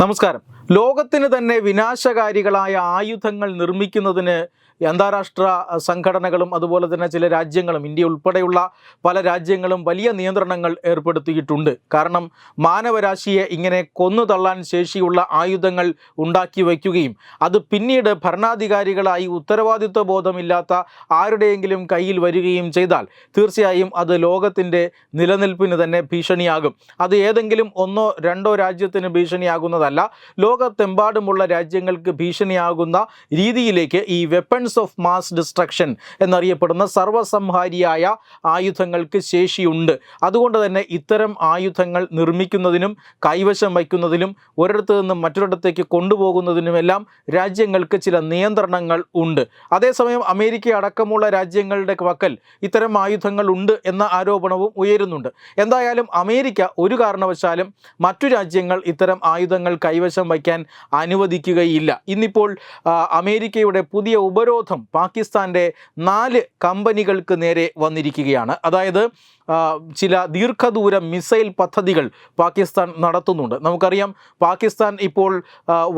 നമസ്കാരം. ലോകത്തിന് തന്നെ വിനാശകാരികളായ ആയുധങ്ങൾ നിർമ്മിക്കുന്നതിന് അന്താരാഷ്ട്ര സംഘടനകളും അതുപോലെ തന്നെ ചില രാജ്യങ്ങളും ഇന്ത്യ ഉൾപ്പെടെയുള്ള പല രാജ്യങ്ങളും വലിയ നിയന്ത്രണങ്ങൾ ഏർപ്പെടുത്തിയിട്ടുണ്ട്. കാരണം മാനവരാശിയെ ഇങ്ങനെ കൊന്നു തള്ളാൻ ശേഷിയുള്ള ആയുധങ്ങൾ ഉണ്ടാക്കി വയ്ക്കുകയും അത് പിന്നീട് ഭരണാധികാരികളായി ഉത്തരവാദിത്വ ബോധമില്ലാത്ത ആരുടെയെങ്കിലും കയ്യിൽ വരികയും ചെയ്താൽ തീർച്ചയായും അത് ലോകത്തിന്റെ നിലനിൽപ്പിന് തന്നെ ഭീഷണിയാകും. അത് ഏതെങ്കിലും ഒന്നോ രണ്ടോ രാജ്യത്തിന് ഭീഷണിയാകുന്നതല്ല. ലോകത്തെമ്പാടുമുള്ള രാജ്യങ്ങൾക്ക് ഭീഷണിയാകുന്ന രീതിയിലേക്ക് ഈ വെപ്പൺസ് ഓഫ് മാസ് ഡിസ്ട്രക്ഷൻ എന്നറിയപ്പെടുന്ന സർവസംഹാരിയായ ആയുധങ്ങൾക്ക് ശേഷിയുണ്ട്. അതുകൊണ്ട് തന്നെ ഇത്തരം ആയുധങ്ങൾ നിർമ്മിക്കുന്നതിനും കൈവശം വയ്ക്കുന്നതിനും ഒരിടത്തു നിന്നും മറ്റൊരിടത്തേക്ക് കൊണ്ടുപോകുന്നതിനുമെല്ലാം രാജ്യങ്ങൾക്ക് ചില നിയന്ത്രണങ്ങൾ ഉണ്ട്. അതേസമയം അമേരിക്ക അടക്കമുള്ള രാജ്യങ്ങളുടെ പക്കൽ ഇത്തരം ആയുധങ്ങൾ ഉണ്ട് എന്ന ആരോപണവും ഉയരുന്നുണ്ട്. എന്തായാലും അമേരിക്ക ഒരു കാരണവശാലും മറ്റു രാജ്യങ്ങൾ ഇത്തരം ആയുധങ്ങൾ കൈവശം വയ്ക്കാൻ അനുവദിക്കുകയില്ല. ഇന്നിപ്പോൾ അമേരിക്കയുടെ പുതിയ ഉപരോധം പാകിസ്ഥാന്റെ നാല് കമ്പനികൾക്ക് നേരെ വന്നിരിക്കുകയാണ്. അതായത് ചില ദീർഘദൂര മിസൈൽ പദ്ധതികൾ പാകിസ്ഥാൻ നടത്തുന്നുണ്ട്. നമുക്കറിയാം പാകിസ്ഥാൻ ഇപ്പോൾ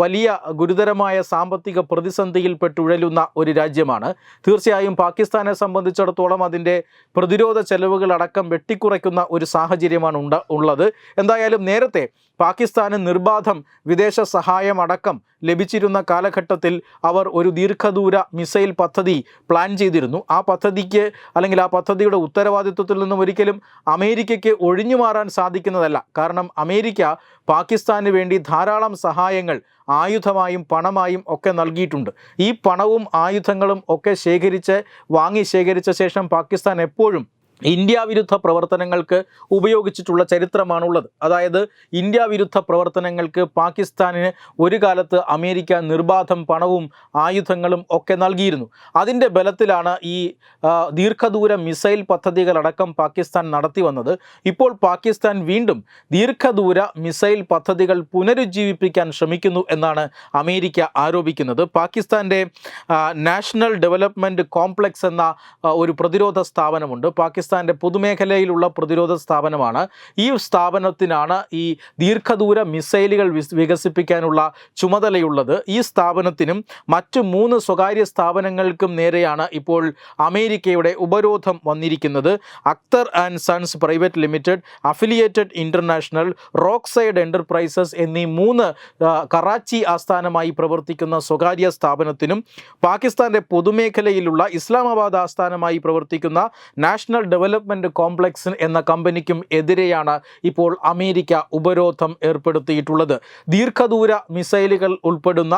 വലിയ ഗുരുതരമായ സാമ്പത്തിക പ്രതിസന്ധിയിൽപ്പെട്ടുഴലുന്ന ഒരു രാജ്യമാണ്. തീർച്ചയായും പാകിസ്ഥാനെ സംബന്ധിച്ചിടത്തോളം അതിന്റെ പ്രതിരോധ ചെലവുകളടക്കം വെട്ടിക്കുറയ്ക്കുന്ന ഒരു സാഹചര്യമാണ് ഉണ്ട ഉള്ളത്. എന്തായാലും നേരത്തെ പാകിസ്ഥാന് നിർബാധം വിദേശ സഹായം അടക്കം ലഭിച്ചിരുന്ന കാലഘട്ടത്തിൽ അവർ ഒരു ദീർഘദൂര മിസൈൽ പദ്ധതി പ്ലാൻ ചെയ്തിരുന്നു. ആ പദ്ധതിക്ക് അല്ലെങ്കിൽ ആ പദ്ധതിയുടെ ഉത്തരവാദിത്വത്തിൽ നിന്നും ഒരിക്കലും അമേരിക്കയ്ക്ക് ഒഴിഞ്ഞു മാറാൻ സാധിക്കുന്നതല്ല. കാരണം അമേരിക്ക പാകിസ്ഥാന് വേണ്ടി ധാരാളം സഹായങ്ങൾ ആയുധമായും പണമായും ഒക്കെ നൽകിയിട്ടുണ്ട്. ഈ പണവും ആയുധങ്ങളും ഒക്കെ ശേഖരിച്ച് വാങ്ങി ശേഖരിച്ച ശേഷം പാകിസ്ഥാൻ എപ്പോഴും ഇന്ത്യ വിരുദ്ധ പ്രവർത്തനങ്ങൾക്ക് ഉപയോഗിച്ചിട്ടുള്ള ചരിത്രമാണുള്ളത്. അതായത് ഇന്ത്യ വിരുദ്ധ പ്രവർത്തനങ്ങൾക്ക് പാകിസ്ഥാനിന് ഒരു കാലത്ത് അമേരിക്ക നിർബാധം പണവും ആയുധങ്ങളും ഒക്കെ നൽകിയിരുന്നു. അതിന്റെ ബലത്തിലാണ് ഈ ദീർഘദൂര മിസൈൽ പദ്ധതികളടക്കം പാകിസ്ഥാൻ നടത്തി വന്നത്. ഇപ്പോൾ പാകിസ്ഥാൻ വീണ്ടും ദീർഘദൂര മിസൈൽ പദ്ധതികൾ പുനരുജ്ജീവിപ്പിക്കാൻ ശ്രമിക്കുന്നു എന്നാണ് അമേരിക്ക ആരോപിക്കുന്നത്. പാകിസ്ഥാന്റെ നാഷണൽ ഡെവലപ്മെന്റ് കോംപ്ലക്സ് എന്ന ഒരു പ്രതിരോധ സ്ഥാപനമുണ്ട്. പാകിസ്ഥാന്റെ പൊതുമേഖലയിലുള്ള പ്രതിരോധ സ്ഥാപനമാണ്. ഈ സ്ഥാപനത്തിനാണ് ഈ ദീർഘദൂര മിസൈലുകൾ വികസിപ്പിക്കാനുള്ള ചുമതലയുള്ളത്. ഈ സ്ഥാപനത്തിനും മറ്റ് മൂന്ന് സ്വകാര്യ സ്ഥാപനങ്ങൾക്കും നേരെയാണ് ഇപ്പോൾ അമേരിക്കയുടെ ഉപരോധം വന്നിരിക്കുന്നത്. Akhtar and sons private limited affiliated international Rockside enterprises എന്നീ മൂന്ന് കറാച്ചി ആസ്ഥാനമായി പ്രവർത്തിക്കുന്ന സ്വകാര്യ സ്ഥാപനത്തിനും പാകിസ്ഥാന്റെ പൊതുമേഖലയിലുള്ള ഇസ്ലാമാബാദ് ആസ്ഥാനമായി പ്രവർത്തിക്കുന്ന നാഷണൽ ഡെവലപ്മെന്റ് കോംപ്ലക്സ് എന്ന കമ്പനിക്കും എതിരെയാണ് ഇപ്പോൾ അമേരിക്ക ഉപരോധം ഏർപ്പെടുത്തിയിട്ടുള്ളത്. ദീർഘദൂര മിസൈലുകൾ ഉൾപ്പെടുന്ന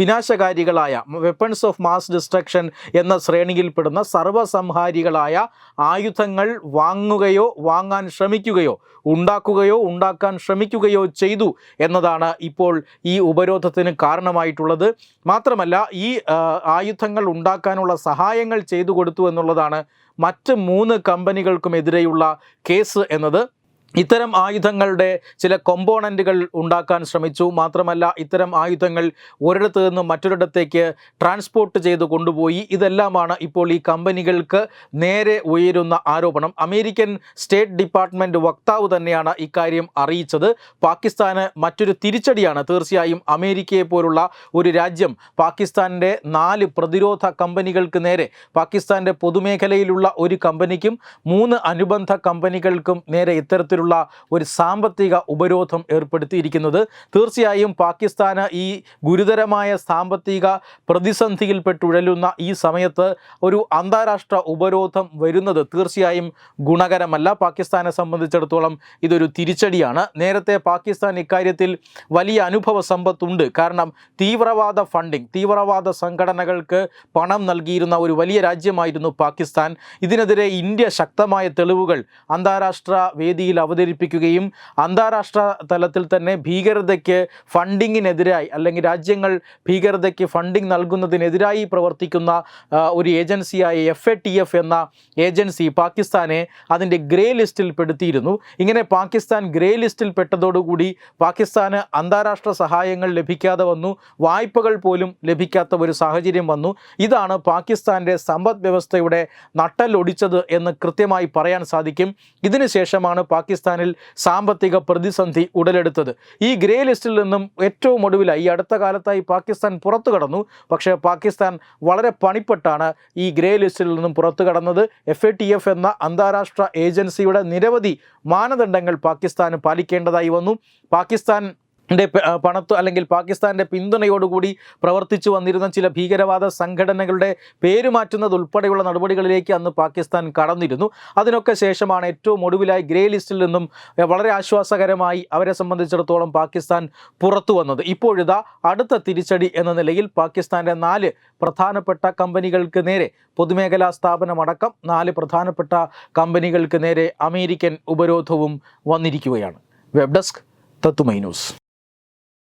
വിനാശകാരികളായ വെപ്പൺസ് ഓഫ് മാസ് ഡിസ്ട്രക്ഷൻ എന്ന ശ്രേണിയിൽപ്പെടുന്ന സർവസംഹാരികളായ ആയുധങ്ങൾ വാങ്ങുകയോ വാങ്ങാൻ ശ്രമിക്കുകയോ ഉണ്ടാക്കുകയോ ഉണ്ടാക്കാൻ ശ്രമിക്കുകയോ ചെയ്തു എന്നതാണ് ഇപ്പോൾ ഈ ഉപരോധത്തിന് കാരണമായിട്ടുള്ളത്. മാത്രമല്ല ഈ ആയുധങ്ങൾ ഉണ്ടാക്കാനുള്ള സഹായങ്ങൾ ചെയ്തു കൊടുത്തു എന്നുള്ളതാണ് മറ്റ് മൂന്ന് കമ്പനികൾക്കുമെതിരെയുള്ള കേസ് എന്നത് ഇത്തരം ആയുധങ്ങളുടെ ചില കൊമ്പോണന്റുകൾ ഉണ്ടാക്കാൻ ശ്രമിച്ചു. മാത്രമല്ല ഇത്തരം ആയുധങ്ങൾ ഒരിടത്ത് നിന്നും മറ്റൊരിടത്തേക്ക് ട്രാൻസ്പോർട്ട് ചെയ്ത് കൊണ്ടുപോയി. ഇതെല്ലാമാണ് ഇപ്പോൾ ഈ കമ്പനികൾക്ക് നേരെ ഉയരുന്ന ആരോപണം. അമേരിക്കൻ സ്റ്റേറ്റ് ഡിപ്പാർട്ട്മെന്റ് വക്താവ് തന്നെയാണ് ഇക്കാര്യം അറിയിച്ചത്. പാകിസ്ഥാന് മറ്റൊരു തിരിച്ചടിയാണ്. തീർച്ചയായും അമേരിക്കയെ പോലുള്ള ഒരു രാജ്യം പാകിസ്ഥാന്റെ നാല് പ്രതിരോധ കമ്പനികൾക്ക് നേരെ പാകിസ്ഥാന്റെ പൊതുമേഖലയിലുള്ള ഒരു കമ്പനിക്കും മൂന്ന് അനുബന്ധ കമ്പനികൾക്കും നേരെ ഇത്തരത്തിലുള്ള ഒരു സാമ്പത്തിക ഉപരോധം ഏർപ്പെടുത്തിയിരിക്കുന്നത്. തീർച്ചയായും പാകിസ്ഥാന് ഈ ഗുരുതരമായ സാമ്പത്തിക പ്രതിസന്ധിയിൽപ്പെട്ടുഴലുന്ന ഈ സമയത്ത് ഒരു അന്താരാഷ്ട്ര ഉപരോധം വരുന്നത് തീർച്ചയായും ഗുണകരമല്ല. പാകിസ്ഥാനെ സംബന്ധിച്ചിടത്തോളം ഇതൊരു തിരിച്ചടിയാണ്. നേരത്തെ പാകിസ്ഥാൻ ഇക്കാര്യത്തിൽ വലിയ അനുഭവ സമ്പത്തുണ്ട്. കാരണം തീവ്രവാദ ഫണ്ടിങ് തീവ്രവാദ സംഘടനകൾക്ക് പണം നൽകിയിരുന്ന ഒരു വലിയ രാജ്യമായിരുന്നു പാകിസ്ഥാൻ. ഇതിനെതിരെ ഇന്ത്യ ശക്തമായ തെളിവുകൾ അന്താരാഷ്ട്ര വേദിയിൽ അവതരിപ്പിക്കുകയും അന്താരാഷ്ട്ര തലത്തിൽ തന്നെ ഭീകരതയ്ക്ക് ഫണ്ടിങ്ങിനെതിരായി അല്ലെങ്കിൽ രാജ്യങ്ങൾ ഭീകരതയ്ക്ക് ഫണ്ടിങ് നൽകുന്നതിനെതിരായി പ്രവർത്തിക്കുന്ന ഒരു ഏജൻസിയായ എഫ് എ ടി എഫ് എന്ന ഏജൻസി പാകിസ്ഥാനെ അതിന്റെ ഗ്രേ ലിസ്റ്റിൽ പെടുത്തിയിരുന്നു. ഇങ്ങനെ പാകിസ്ഥാൻ ഗ്രേ ലിസ്റ്റിൽ പെട്ടതോടുകൂടി പാകിസ്ഥാന് അന്താരാഷ്ട്ര സഹായങ്ങൾ ലഭിക്കാതെ വന്നു. വായ്പകൾ പോലും ലഭിക്കാത്ത ഒരു സാഹചര്യം വന്നു. ഇതാണ് പാകിസ്ഥാന്റെ സമ്പദ് വ്യവസ്ഥയുടെ നട്ടലൊടിച്ചത് എന്ന് കൃത്യമായി പറയാൻ സാധിക്കും. ഇതിനുശേഷമാണ് പാകിസ്ഥാൻ പാകിസ്ഥാനിൽ സാമ്പത്തിക പ്രതിസന്ധി ഉടലെടുത്തത്. ഈ ഗ്രേ ലിസ്റ്റിൽ നിന്നും ഏറ്റവും ഒടുവിലായി ഈ അടുത്ത കാലത്തായി പാകിസ്ഥാൻ പുറത്തു കടന്നു. പക്ഷേ പാകിസ്ഥാൻ വളരെ പണിപ്പെട്ടാണ് ഈ ഗ്രേ ലിസ്റ്റിൽ നിന്നും പുറത്തു കടന്നത്. എഫ് എ ടി എഫ് എന്ന അന്താരാഷ്ട്ര ഏജൻസിയുടെ നിരവധി മാനദണ്ഡങ്ങൾ പാകിസ്ഥാന് പാലിക്കേണ്ടതായി വന്നു. പാകിസ്ഥാൻ പണത്ത് അല്ലെങ്കിൽ പാകിസ്ഥാന്റെ പിന്തുണയോടുകൂടി പ്രവർത്തിച്ചു വന്നിരുന്ന ചില ഭീകരവാദ സംഘടനകളുടെ പേര് മാറ്റുന്നത് ഉൾപ്പെടെയുള്ള നടപടികളിലേക്ക് അന്ന് പാകിസ്ഥാൻ കടന്നിരുന്നു. അതിനൊക്കെ ശേഷമാണ് ഏറ്റവും ഒടുവിലായി ഗ്രേ ലിസ്റ്റിൽ നിന്നും വളരെ ആശ്വാസകരമായി അവരെ സംബന്ധിച്ചിടത്തോളം പാകിസ്ഥാൻ പുറത്തു വന്നത്. ഇപ്പോഴിതാ അടുത്ത തിരിച്ചടി എന്ന നിലയിൽ പാകിസ്ഥാന്റെ നാല് പ്രധാനപ്പെട്ട കമ്പനികൾക്ക് നേരെ പൊതുമേഖലാ സ്ഥാപനമടക്കം നാല് പ്രധാനപ്പെട്ട കമ്പനികൾക്ക് നേരെ അമേരിക്കൻ ഉപരോധവും വന്നിരിക്കുകയാണ്. Web desk Tatwamayi news.